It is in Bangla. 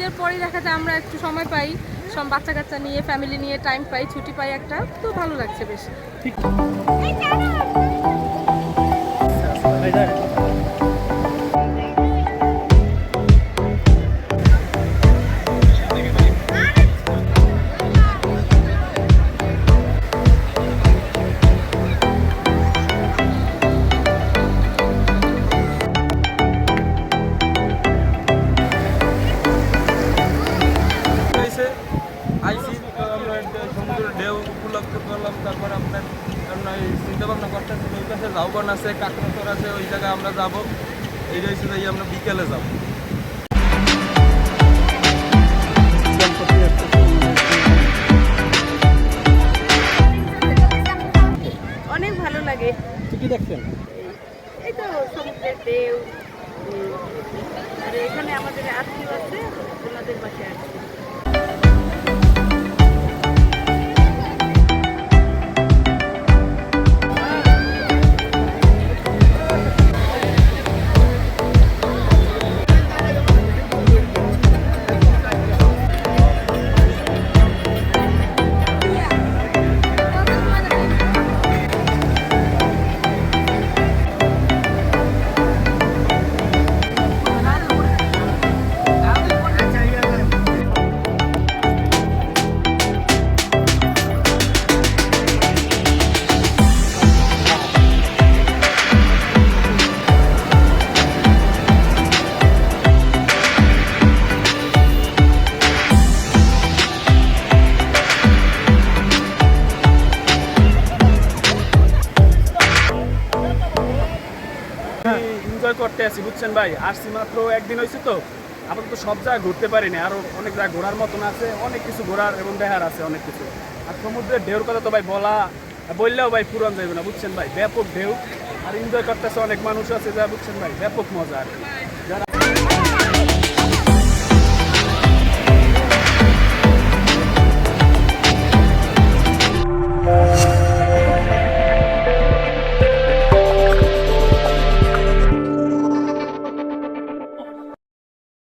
ঈদের পরে দেখা যায় আমরা একটু সময় পাই, সব বাচ্চা কাচ্চা নিয়ে ফ্যামিলি নিয়ে টাইম পাই, ছুটি পাই একটা, তো ভালো লাগছে বেশ। হয়েছে আপনার আমরা এই চিন্তা ভাবনা ওই পাশে লাউবান আছে কাকড়াতর আছে ওই জায়গায় আমরা যাব। এই রয়েছে যাই আমরা বিকেলে যাব। অনেক ভালো লাগে। কি দেখছেন? এই তো সমুদ্রের ঢেউ। আর এখানে আমাদের আত্মীয় আছে ওনাদের পাশে আছে। এনজয় করতে আছি, বুঝছেন ভাই? আসছি মাত্র একদিন হয়েছে তো। আপাতত সব জায়গায় ঘুরতে পারিনি আরও অনেক জায়গা ঘোরার মতন আছে, অনেক কিছু ঘোরার এবং দেখার আছে অনেক কিছু। আর সমুদ্রের ঢেউর কথা তো ভাই বলা, বললেও ভাই পুরান যাবে না, বুঝছেন ভাই? ব্যাপক ঢেউ, আর এনজয় করতেছে অনেক মানুষ আছে যা, বুঝছেন ভাই? ব্যাপক মজা আর।